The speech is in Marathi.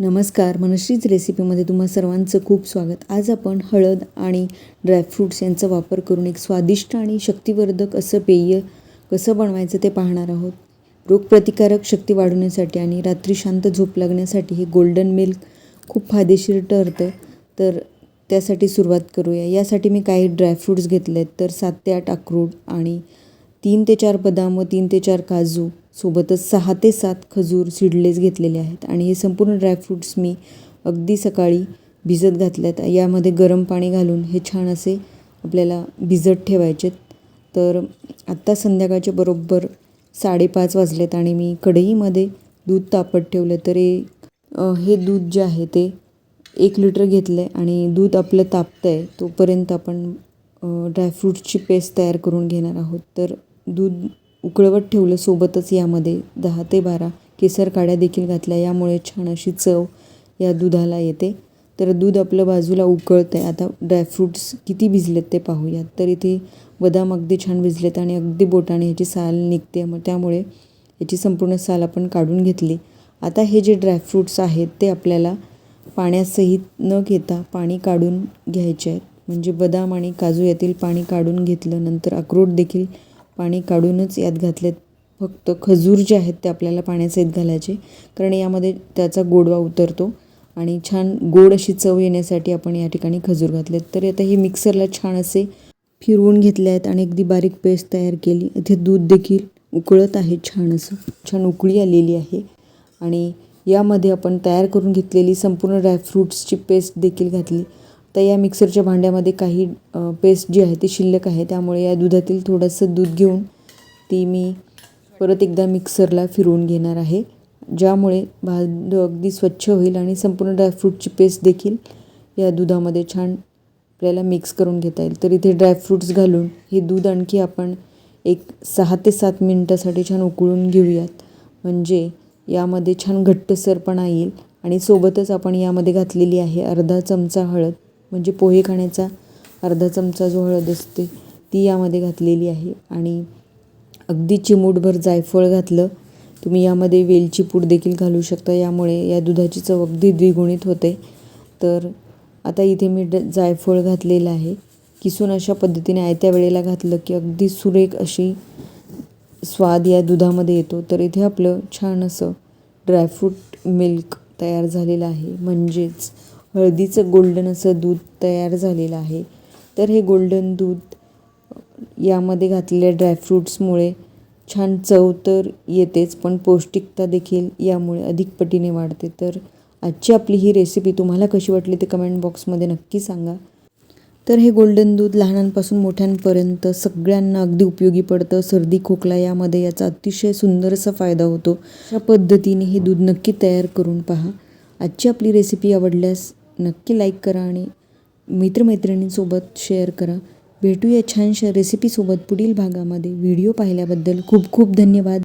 नमस्कार मनश्रीच रेसिपीमध्ये तुम्हा सर्वांचं खूप स्वागत. आज आपण हळद आणि ड्रायफ्रूट्स यांचा वापर करून एक स्वादिष्ट आणि शक्तिवर्धक असं पेय कसं बनवायचं ते पाहणार आहोत. रोगप्रतिकारक शक्ती वाढवण्यासाठी आणि रात्री शांत झोप लागण्यासाठी हे गोल्डन मिल्क खूप फायदेशीर ठरतं. तर त्यासाठी सुरुवात करूया. यासाठी मी काही ड्रायफ्रूट्स घेतले आहेत तर सात ते आठ अक्रोड आणि तीन ते चार बदाम व तीन ते चार काजू सोबतच सहा ते सात खजूर सीडलेस घेतलेले आहेत. आणि हे संपूर्ण ड्रायफ्रूट्स मी अगदी सकाळी भिजत घातल्या आहेत यामध्ये गरम पाणी घालून हे छान असे आपल्याला भिजत ठेवायचे तर आत्ता संध्याकाळच्या बरोबर साडेपाच वाजलेत आणि मी कढईमध्ये दूध तापत ठेवलं. तर हे हे दूध जे आहे ते एक लिटर घेतलं आहे आणि दूध आपलं तापतं आहे तोपर्यंत आपण ड्रायफ्रूटची पेस्ट तयार करून घेणार आहोत. तर दूध उकळवत ठेवलं सोबतच यामध्ये दहा ते बारा केसर काड्या देखील घातल्या. यामुळे छान अशी चव या दुधाला येते. तर दूध आपलं बाजूला उकळतं आहे आता ड्रायफ्रूट्स किती भिजलेत ते पाहूयात. तर इथे बदाम अगदी छान भिजलेत आणि अगदी बोटाने ह्याची साल निघते. मग त्यामुळे याची संपूर्ण साल आपण काढून घेतली. आता हे जे ड्रायफ्रूट्स आहेत ते आपल्याला पाण्यासहित न घेता पाणी काढून घ्यायचे आहेत. म्हणजे बदाम आणि काजू यातील पाणी काढून घेतलं नंतर अक्रोड देखील पाणी काढूनच यात घातलेत. फक्त खजूर जे आहेत ते आपल्याला पाण्यासहित घालायचे. कारण यामध्ये त्याचा गोडवा उतरतो आणि छान गोड अशी चव येण्यासाठी आपण या ठिकाणी खजूर घातलेत. तर आता हे मिक्सरला छान असे फिरवून घेतले आहेत आणि अगदी बारीक पेस्ट तयार केली. इथे दूध देखील उकळत आहे छान असं. छान उकळी आलेली आहे. आणि यामध्ये आपण तयार करून घेतलेली संपूर्ण ड्रायफ्रूट्सची पेस्ट देखील घातली. तर या मिक्सरच्या भांड्यामध्ये काही पेस्ट जी आहे ती शिल्लक आहे. त्यामुळे या दुधातील थोडंसं दूध घेऊन ती मी परत एकदा मिक्सरला फिरवून घेणार आहे ज्यामुळे भांड अगदी स्वच्छ होईल आणि संपूर्ण ड्रायफ्रूटची पेस्ट देखील या दुधामध्ये छान आपल्याला मिक्स करून घेता येईल. तर इथे ड्रायफ्रूट्स घालून हे दूध आणखी आपण एक सहा ते सात मिनटासाठी छान उकळून घेऊयात. म्हणजे यामध्ये छान घट्टसरपणा येईल आणि सोबतच आपण यामध्ये घातलेली आहे अर्धा चमचा हळद. म्हणजे पोहे खाण्याचा अर्धा चमचा जो हळद असते ती यामध्ये घातलेली आहे. आणि अगदी चिमूटभर जायफळ घातलं तुम्ही यामध्ये वेलची पूड देखील घालू शकता. यामुळे या दुधाची चव अगदी द्विगुणित होते. तर आता इथे मी ड जायफळ घातलेलं आहे. किसून अशा पद्धतीने आयत्या वेळेला घातलं की अगदी सुरेख अशी स्वाद या दुधामध्ये येतो. तर इथे आपलं छान असं ड्रायफ्रूट मिल्क तयार झालेलं आहे. म्हणजेच हळदीचं गोल्डन असं दूध तयार झालेलं आहे. तर हे गोल्डन दूध यामध्ये घातलेल्या ड्रायफ्रूट्समुळे छान चव तर येतेच पण पौष्टिकता देखील यामुळे अधिक पटीने वाढते. तर आजची आपली ही रेसिपी तुम्हाला कशी वाटली ते कमेंट बॉक्समध्ये नक्की सांगा. तर हे गोल्डन दूध लहानांपासून मोठ्यांपर्यंत सगळ्यांना अगदी उपयोगी पडतं. सर्दी खोकला यामध्ये याचा अतिशय सुंदर असा फायदा होतो. अशा पद्धतीने हे दूध नक्की तयार करून पहा. आजची आपली रेसिपी आवडल्यास नक्की लाईक करा आणि मित्रमैत्रिणींसोबत शेअर करा. भेटूया छानशा रेसिपीसोबत पुढील भागामध्ये. व्हिडिओ पाहिल्याबद्दल खूप खूप धन्यवाद.